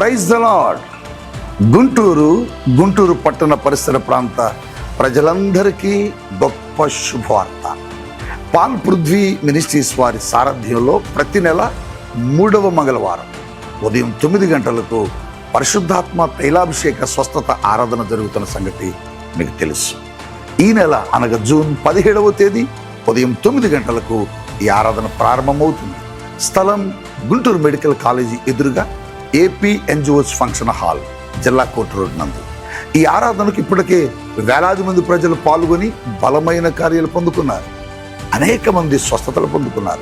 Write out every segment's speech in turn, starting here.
Praise the lord Guntur Guntur పట్టణ పరిసర ప్రాంత ప్రజలందరికీ గొప్ప శుభవార్త. పాల్ పృథ్వీ మినిస్ట్రీస్ వారి సారథ్యంలో ప్రతి నెల మూడవ మంగళవారం ఉదయం తొమ్మిది గంటలకు పరిశుద్ధాత్మ తైలాభిషేక స్వస్థత ఆరాధన జరుగుతున్న సంగతి మీకు తెలుసు. ఈ నెల అనగా జూన్ పదిహేడవ తేదీ ఉదయం తొమ్మిది గంటలకు ఈ ఆరాధన ప్రారంభమవుతుంది. స్థలం గుంటూరు మెడికల్ కాలేజీ ఎదురుగా ఏపీ ఎన్జిఓస్ ఫంక్షన్ హాల్ జిల్లా కోర్టు రోడ్ నందు. ఈ ఆరాధనకు ఇప్పటికే వేలాది మంది ప్రజలు పాల్గొని బలమైన కార్యాలు పొందుకున్నారు. అనేక మంది స్వస్థతలు పొందుకున్నారు.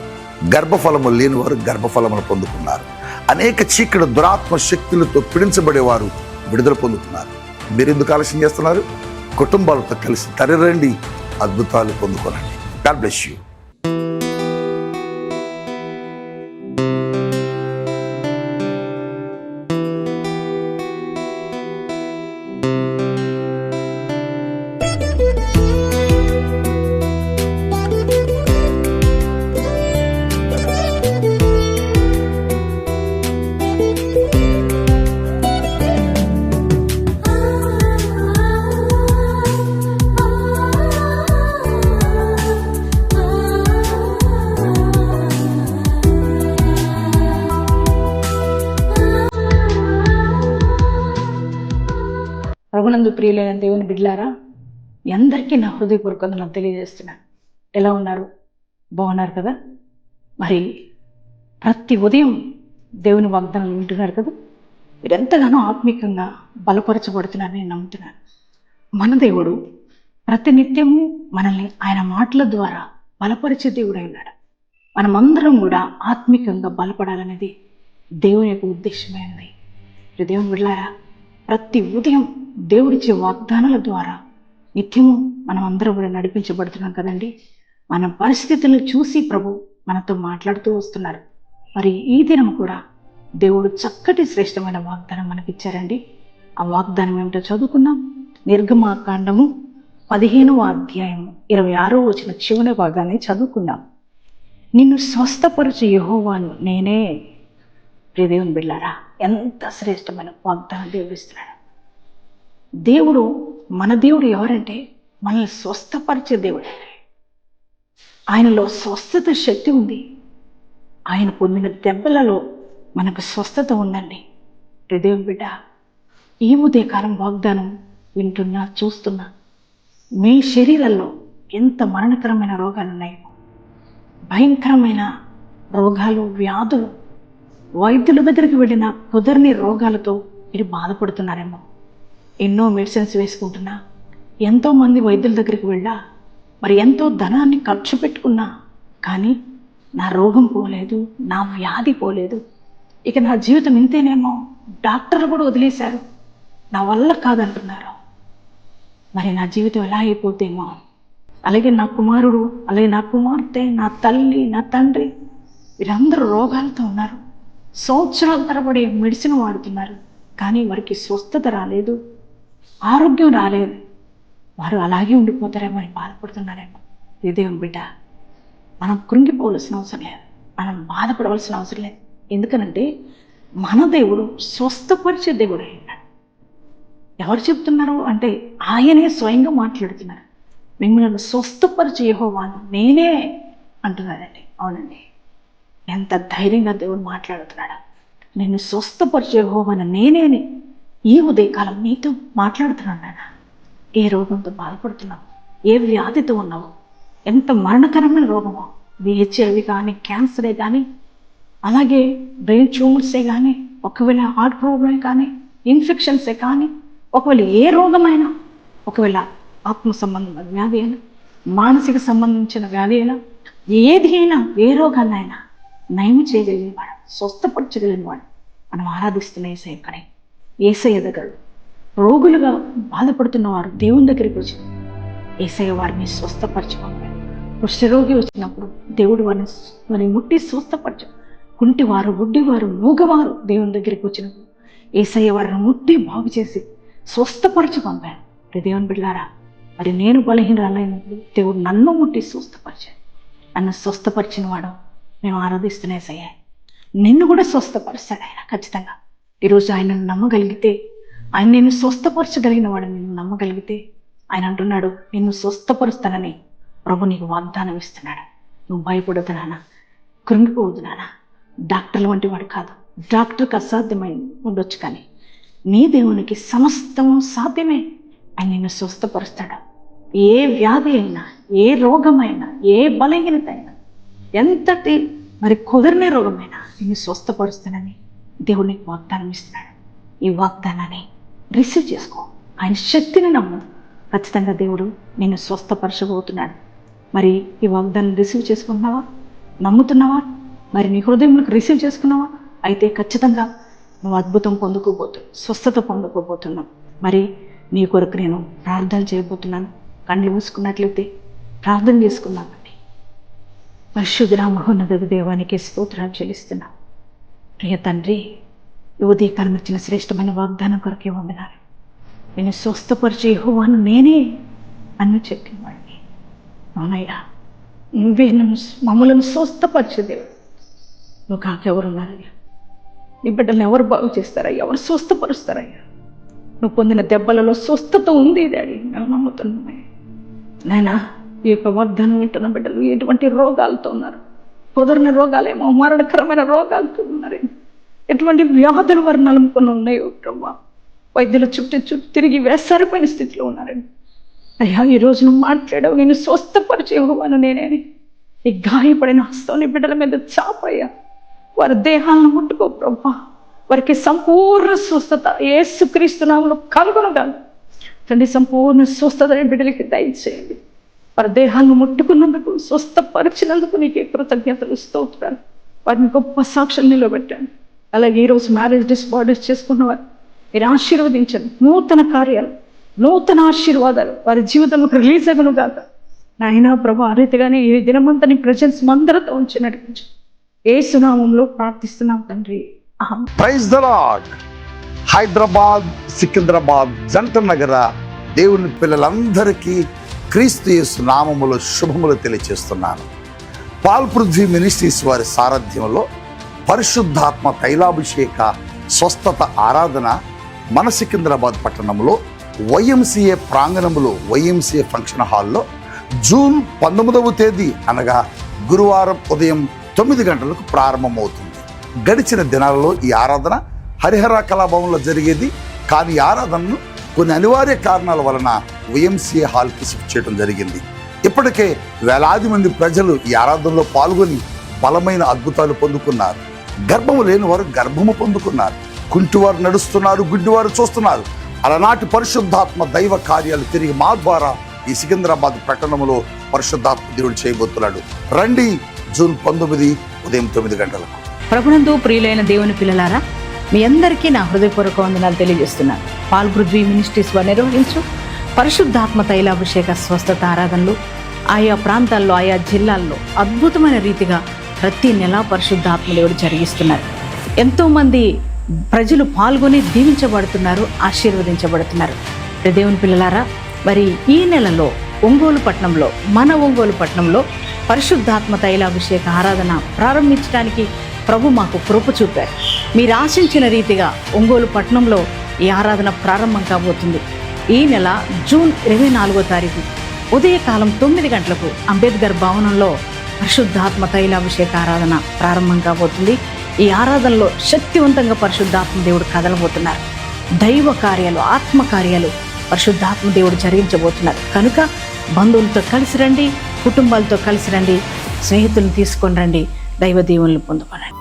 గర్భఫలము లేని వారు గర్భఫలములు పొందుకున్నారు. అనేక చీకటి దురాత్మ శక్తులతో పీడించబడేవారు విడుదల పొందుతున్నారు. మీరు ఎందుకు ఆలస్యం చేస్తున్నారు? కుటుంబాలతో కలిసి తరలిరండి. అద్భుతాలు పొందుకోనండి. గాడ్ బ్లెస్ యూ ప్రభునందు ప్రియులైన దేవుని బిడ్లారా మీ అందరికీ నా హృదయపూర్వకంగా నాకు తెలియజేస్తున్నాను ఎలా ఉన్నారు? బాగున్నారు కదా? మరి ప్రతి ఉదయం దేవుని వాగ్దానం వింటున్నారు కదా? మీరు ఎంతగానో ఆత్మీకంగా బలపరచబడుతున్నారని నేను నమ్ముతున్నాను మన దేవుడు ప్రతినిత్యము మనల్ని ఆయన మాటల ద్వారా బలపరిచే దేవుడై ఉన్నాడు. మనమందరం కూడా ఆత్మికంగా బలపడాలనేది దేవుని యొక్క ఉద్దేశమే ఉంది. దేవుని వెళ్ళారా ప్రతి ఉదయం దేవుడిచ్చే వాగ్దానాల ద్వారా నిత్యము మనం అందరం కూడా నడిపించబడుతున్నాం కదండి. మన పరిస్థితులను చూసి ప్రభు మనతో మాట్లాడుతూ వస్తున్నారు. మరి ఈ దినం కూడా దేవుడు చక్కటి శ్రేష్టమైన వాగ్దానం మనకిచ్చారండి. ఆ వాగ్దానం ఏమిటో చదువుకున్నాం నిర్గమాకాండము పదిహేనవ అధ్యాయం ఇరవై ఆరో వచ్చిన చివరి భాగాన్ని చదువుకున్నాం నిన్ను స్వస్థపరచు యహోవాను నేనే. ప్రియదేవుని బిళ్ళారా ఎంత శ్రేష్టమైన వాగ్దానం దేవుడిస్తున్నాడు దేవుడు మన దేవుడు ఎవరంటే మనల్ని స్వస్థపరిచే దేవుడు ఆయనలో స్వస్థత శక్తి ఉంది. ఆయన పొందిన దెబ్బలలో మనకు స్వస్థత ఉందండి. హృదయం బిడ్డ ఈ ఉదయకాలం వాగ్దానం వింటున్నా చూస్తున్నా మీ శరీరంలో ఎంత మరణకరమైన రోగాలు ఉన్నాయో భయంకరమైన రోగాలు వ్యాధులు వైద్యుల దగ్గరికి వెళ్ళిన కుదరని రోగాలతో మీరు బాధపడుతున్నారేమో. ఎన్నో మెడిసిన్స్ వేసుకుంటున్నా. ఎంతోమంది వైద్యుల దగ్గరికి వెళ్ళా. మరి ఎంతో ధనాన్ని ఖర్చు పెట్టుకున్నా. కానీ నా రోగం పోలేదు నా వ్యాధి పోలేదు. ఇక నా జీవితం ఇంతేనేమో. డాక్టర్లు కూడా వదిలేశారు. నా వల్ల కాదంటున్నారు. మరి నా జీవితం ఎలా అయిపోతేమో. అలాగే నా కుమారుడు అలాగే నా కుమార్తె నా తల్లి నా తండ్రి వీరందరూ రోగాలతో ఉన్నారు. సంవత్సరాల తరబడి మెడిసిన్ వాడుతున్నారు. కానీ వారికి స్వస్థత రాలేదు. ఆరోగ్యం రాలేదు. వారు అలాగే ఉండిపోతారేమో అని బాధపడుతున్నారేమో. ఇదేం బిడ్డ మనం కృంగిపోవలసిన అవసరం లేదు. మనం బాధపడవలసిన అవసరం లేదు. ఎందుకనంటే మన దేవుడు స్వస్థపరిచే దేవుడు అయినాడు ఎవరు చెప్తున్నారు అంటే ఆయనే స్వయంగా మాట్లాడుతున్నారు. మిమ్మల్ని స్వస్థపరిచే యెహోవాను నేనే అంటున్నాడండి. అవునండి. ఎంత ధైర్యంగా దేవుడు మాట్లాడుతున్నాడు. నేను స్వస్థపరిచే యెహోవాను నేనేని ఈ ఉదయకాలం నీతో మాట్లాడుతున్నాను నాన్న? ఏ రోగంతో బాధపడుతున్నావు? ఏ వ్యాధితో ఉన్నావు? ఎంత మరణకరమైన రోగమో? ఇది హెచ్ఐవి కానీ క్యాన్సరే కానీ అలాగే బ్రెయిన్ ట్యూమర్సే కానీ ఒకవేళ హార్ట్ ప్రాబ్లమే కానీ ఇన్ఫెక్షన్సే కానీ ఒకవేళ ఏ రోగమైనా ఒకవేళ ఆత్మ సంబంధమైన వ్యాధి అయినా మానసిక సంబంధించిన వ్యాధి అయినా ఏది అయినా ఏ రోగాన్నైనా నయం చేయగలిగిన వాడు స్వస్థపరచగలిగిన వాడు. మనం ఆరాధిస్తున్న ఏసయ్య ఏసయ్య దగ్గర. రోగులుగా బాధపడుతున్నవారు దేవుని దగ్గరికి వచ్చి ఏసయ్య వారిని స్వస్థపరచుకోవాలి కుష్ఠరోగి వచ్చినప్పుడు దేవుడు వారిని వారిని ముట్టి స్వస్థపరచు. కుంటివారు గుడ్డివారు మూగవారు దేవుని దగ్గరికి వచ్చినప్పుడు ఏసయ్య వారిని ముట్టి బాగు చేసి స్వస్థపరచు పంపాను మరి దేవుని బిడ్డారా మరి నేను బలహీనరాలైనప్పుడు దేవుడు నన్ను ముట్టి స్వస్థపరిచాడు. నన్ను స్వస్థపరిచిన వాడు మేము ఆరాధిస్తున్న ఏసయ్య. నిన్ను కూడా స్వస్థపరుస్తాడు ఆయన ఖచ్చితంగా. ఈరోజు ఆయనను నమ్మగలిగితే ఆయన నేను స్వస్థపరచగలిగిన వాడు నిన్ను నమ్మగలిగితే ఆయన అంటున్నాడు నిన్ను స్వస్థపరుస్తానని ప్రభు నీకు వాగ్దానం ఇస్తున్నాడు. నువ్వు భయపడదు నాన్న కృంగిపోవద్దు నాన్న. డాక్టర్ వంటి వాడు కాదు. డాక్టర్కి అసాధ్యమై ఉండొచ్చు కానీ నీ దేవునికి సమస్తము సాధ్యమే. ఆయన నిన్ను స్వస్థపరుస్తాడు. ఏ వ్యాధి అయినా ఏ రోగమైనా ఏ బలహీనత అయినా ఎంతటి మరి కుదరని రోగమైనా నిన్ను స్వస్థపరుస్తానని దేవుడు నీకు వాగ్దానం ఇస్తున్నాడు ఈ వాగ్దానాన్ని రిసీవ్ చేసుకో. ఆయన శక్తిని నమ్ము. ఖచ్చితంగా దేవుడు నేను స్వస్థపరచబోతున్నాడు. మరి ఈ వాగ్దానం రిసీవ్ చేసుకున్నావా నమ్ముతున్నావా? మరి నీ హృదయంలోకి రిసీవ్ చేసుకున్నావా? అయితే ఖచ్చితంగా నువ్వు అద్భుతం పొందుకోబోతున్నావు స్వస్థత పొందుకోబోతున్నావు. మరి నీ కొరకు నేను ప్రార్థన చేయబోతున్నాను. కళ్ళు మూసుకున్నట్లయితే ప్రార్థన చేసుకున్నామండి పరిశుద్ధ మహోన్నత దేవానికి స్తోత్రాలు చెల్లిస్తున్నా. ప్రియ తండ్రి ఈ ఉదయకాలం వచ్చిన శ్రేష్టమైన వాగ్దానం కొరకే వందనాలు. నేను స్వస్థపరిచే హోవాను నేనే అని చెప్పినవాడిని అవునయ్యా నువ్వే నన్ను మమ్మలను స్వస్థపరిచే నువ్వు కాకెవరున్నారయ్యా నీ బిడ్డలను ఎవరు బాగు చేస్తారయ్యా? ఎవరు స్వస్థపరుస్తారయ్యా? నువ్వు పొందిన దెబ్బలలో స్వస్థత ఉంది డాడీ నేను నమ్ముతున్నాను నాయనా ఈ యొక్క వాగ్దానం వింటున్న బిడ్డలు ఎటువంటి రోగాలతో ఉన్నారు? కుదరని రోగాలేమో మరణకరమైన రాగాలతో ఉన్నారు ఎటువంటి వ్యాధులు వారు నలుముకొని ఉన్నాయో ప్రభా. వైద్యుల చుట్టూ చుట్టూ తిరిగి వేసారిపోయిన స్థితిలో ఉన్నారండి అయ్యా ఈరోజు నువ్వు మాట్లాడావు నేను స్వస్థపరిచేవాను నేనే. ఈ గాయపడిన హస్తం నీ బిడ్డల మీద చాపయ్యా. వారి దేహాలను ముట్టుకో ప్రభా. వారికి సంపూర్ణ స్వస్థత ఏసుక్రీస్తు నామములో కలుగునగాను తండ్రి సంపూర్ణ స్వస్థత బిడ్డలకి దయచేయండి. పరదేహాలను ముట్టుకున్నందుకు స్వస్థపరిచినందుకు నీకే కృతజ్ఞతలు స్తోత్రాలు. వారిని గొప్ప సాక్ష్యం నిలబెట్టాను. అలాగే ఈరోజు మ్యారేజ్ డిస్బార్డర్స్ చేసుకున్నవారు మీరు ఆశీర్వదించండి. నూతన కార్యాలు నూతన ఆశీర్వాదాలు వారి జీవితంలో రిలీజ్ అగను కాక నాయన ప్రభు ఆ రీతిగానే ఈ దినమంతా నీ ప్రజెన్స్ మందరతో ఉంచి నడిపించు. ఏ సునామంలో ప్రార్థిస్తున్నాం తండ్రి. Praise the lord Hyderabad Secunderabad జంట నగర దేవుని పిల్లలందరికీ క్రీస్తు యేసు నామములో శుభములు తెలియచేస్తున్నాను. పాల్ పృథ్వీ మినిస్ట్రీస్ వారి సారథ్యంలో పరిశుద్ధాత్మ తైలాభిషేక స్వస్థత ఆరాధన మన సికింద్రాబాద్ పట్టణంలో వైఎంసీఏ ప్రాంగణంలో వైఎంసీఏ ఫంక్షన్ హాల్లో జూన్ పంతొమ్మిదవ తేదీ అనగా గురువారం ఉదయం తొమ్మిది గంటలకు ప్రారంభమవుతుంది. గడిచిన దినాలలో ఈ ఆరాధన హరిహర కళాభవన్లో జరిగేది. కానీ ఆరాధనను కొన్ని అనివార్య కారణాల వలన వైఎంసీఏ హాల్కి షిఫ్ట్ చేయడం జరిగింది. ఇప్పటికే వేలాది మంది ప్రజలు ఈ ఆరాధనలో పాల్గొని బలమైన అద్భుతాలు పొందుకున్నారు. గర్భము లేని వారు గర్భము పొందుకున్నారు. కుంటివారు నడుస్తున్నారు గుడ్డివారు చూస్తున్నారు. అలనాటి పరిశుద్ధాత్మ దైవ కార్యాలు తిరిగి మా ద్వారా ఈ సికింద్రాబాద్ పట్టణంలో పరిశుద్ధాత్మ దేవుడు చేయబోతున్నాడు. రండి జూన్ పంతొమ్మిది ఉదయం తొమ్మిది గంటలకు. ప్రభునందు ప్రియులైన దేవుని పిల్లలారా మీ అందరికీ నా హృదయపూర్వక వందనాలు తెలియజేస్తున్నాను. పాల్ పృథ్వీ మినిస్ట్రీస్ వారు నిర్వహించు పరిశుద్ధాత్మ తైలాభిషేక స్వస్థత ఆరాధనలు ఆయా ప్రాంతాల్లో ఆయా జిల్లాల్లో అద్భుతమైన రీతిగా ప్రతి నెల పరిశుద్ధాత్మ దేవుడు జరిగిస్తున్నారు. ఎంతోమంది ప్రజలు పాల్గొని దీవించబడుతున్నారు ఆశీర్వదించబడుతున్నారు. దేవుని పిల్లలారా మరి ఈ నెలలో ఒంగోలు పట్టణంలో మన ఒంగోలు పట్టణంలో పరిశుద్ధాత్మ తైలాభిషేక ఆరాధన ప్రారంభించడానికి ప్రభు మాకు కృప చూపారు. మీరు ఆశించిన రీతిగా ఒంగోలు పట్టణంలో ఈ ఆరాధన ప్రారంభం కాబోతుంది. ఈ నెల జూన్ ఇరవై నాలుగో తారీఖు ఉదయకాలం తొమ్మిది గంటలకు అంబేద్కర్ భవనంలో పరిశుద్ధాత్మ తైలాభిషేక ఆరాధన ప్రారంభం కాబోతుంది. ఈ ఆరాధనలో శక్తివంతంగా పరిశుద్ధాత్మ దేవుడు కదలబోతున్నారు. దైవ కార్యాలు ఆత్మ కార్యాలు పరిశుద్ధాత్మ దేవుడు జరిగించబోతున్నారు. కనుక బంధువులతో కలిసి రండి కుటుంబాలతో కలిసి రండి స్నేహితులను తీసుకొని రండి దైవ దీవెనలు పొందుకోనండి